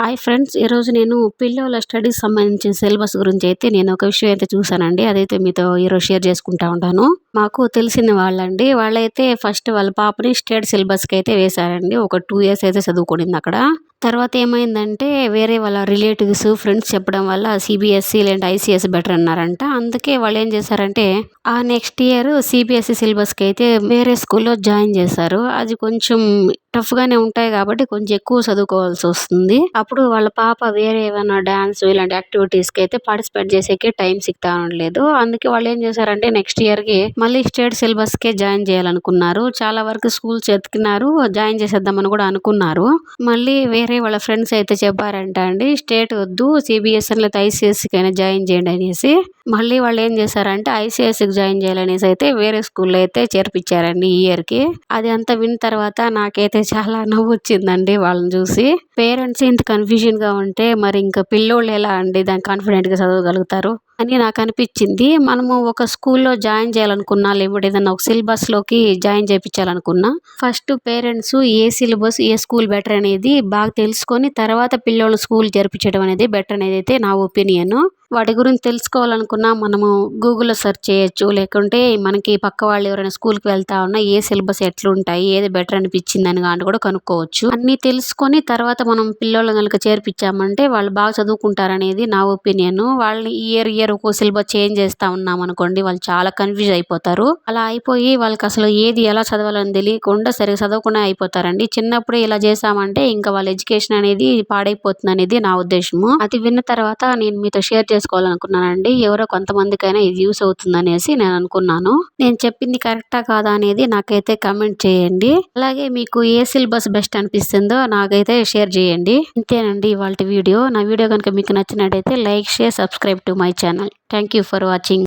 Hi friends ఈరోజు నేను పిల్లల స్టడీస్ సంబంధించిన సిలబస్ గురించి అయితే నేను ఒక విషయం అయితే చూసానండి అదైతే మీతో ఈరోజు షేర్ చేసుకుంటా ఉంటాను. మాకు తెలిసిన వాళ్ళండి వాళ్ళైతే ఫస్ట్ వాళ్ళ పాపని స్టేట్ సిలబస్కి అయితే వేశారండి. ఒక టూ ఇయర్స్ అయితే చదువుకునింది అక్కడ. తర్వాత ఏమైందంటే వేరే వాళ్ళ రిలేటివ్స్ ఫ్రెండ్స్ చెప్పడం వల్ల సిబిఎస్ఈ లేదంటే ఐసిఎస్ బెటర్ అన్నారంట. అందుకే వాళ్ళు ఏం చేశారంటే ఆ నెక్స్ట్ ఇయర్ సిబిఎస్ఈ సిలబస్కి అయితే వేరే స్కూల్లో జాయిన్ చేశారు. అది కొంచెం టఫ్గానే ఉంటాయి కాబట్టి కొంచెం ఎక్కువ చదువుకోవాల్సి వస్తుంది. అప్పుడు వాళ్ళ పాప వేరే ఏమైనా డ్యాన్స్ ఇలాంటి యాక్టివిటీస్కి అయితే పార్టిసిపేట్ చేసేకి టైం సిక్తా ఉండలేదు అందుకే వాళ్ళు ఏం చేశారంటే నెక్స్ట్ ఇయర్కి మళ్ళీ స్టేట్ సిలబస్కే జాయిన్ చేయాలనుకున్నారు. చాలా వరకు స్కూల్స్ ఎత్తుకున్నారు జాయిన్ చేసేద్దామని కూడా అనుకున్నారు. మళ్ళీ వేరే వాళ్ళ ఫ్రెండ్స్ అయితే చెప్పారంట అండి స్టేట్ వద్దు సిబిఎస్ఈ లేదా అయినా జాయిన్ చేయండి అనేసి. మళ్ళీ వాళ్ళు ఏం చేశారంటే ఐసిఐసికి జాయిన్ చేయాలనేసి అయితే వేరే స్కూల్లో అయితే చేర్పించారండి ఈ ఇయర్కి. అది అంతా విన్న తర్వాత నాకైతే చాలా నవ్వు వచ్చిందండి వాళ్ళని చూసి. పేరెంట్స్ ఇంత కన్ఫ్యూజన్గా ఉంటే మరి ఇంకా పిల్లోళ్ళు ఎలా అండి? దాన్ని కాన్ఫిడెంట్గా చదవగలుగుతారు? అని నాకు అనిపించింది మనము ఒక స్కూల్లో జాయిన్ చేయాలనుకున్నా లేకపోతే ఏదైనా ఒక సిలబస్లోకి జాయిన్ చేయించాలనుకున్నా ఫస్ట్ పేరెంట్స్ ఏ సిలబస్ ఏ స్కూల్ బెటర్ అనేది బాగా తెలుసుకొని తర్వాత పిల్లోళ్ళు స్కూల్ జరిపించడం అనేది బెటర్ అనేది అయితే నా ఒపీనియన్. వాటి గురించి తెలుసుకోవాలనుకున్నా మనము గూగుల్లో సెర్చ్ చేయొచ్చు. లేకుంటే మనకి పక్క వాళ్ళు ఎవరైనా స్కూల్కి వెళ్తా ఉన్నా ఏ సిలబస్ ఎట్లుంటాయి ఏది బెటర్ అనిపించింది అని కానీ కూడా కనుక్కోవచ్చు. అన్నీ తెలుసుకొని తర్వాత మనం పిల్లలు కనుక చేర్పించామంటే వాళ్ళు బాగా చదువుకుంటారనేది నా ఒపీనియన్. వాళ్ళని ఇయర్ ఇయర్ ఒక్కో సిలబస్ చేంజ్ చేస్తా ఉన్నాం అనుకోండి వాళ్ళు చాలా కన్ఫ్యూజ్ అయిపోతారు. అలా అయిపోయి వాళ్ళకి అసలు ఏది ఎలా చదవాలని తెలియకుండా సరిగా చదవకుండా అయిపోతారండి. చిన్నప్పుడే ఇలా చేసామంటే ఇంకా వాళ్ళ ఎడ్యుకేషన్ అనేది పాడైపోతుంది అనేది నా ఉద్దేశము. అది విన్న తర్వాత నేను మీతో షేర్ చేసుకోవాలనుకున్నానండి. ఎవరో కొంతమందికైనా ఇది యూస్ అవుతుందనేసి నేను అనుకున్నాను. నేను చెప్పింది కరెక్టా కాదా అనేది నాకైతే కమెంట్ చేయండి. అలాగే మీకు ఏ సిలబస్ బెస్ట్ అనిపిస్తుందో నాకైతే షేర్ చేయండి. ఇంతేనండి ఇవాళ వీడియో. నా వీడియో కనుక మీకు నచ్చినట్టయితే like share subscribe to my channel. Thank you for watching.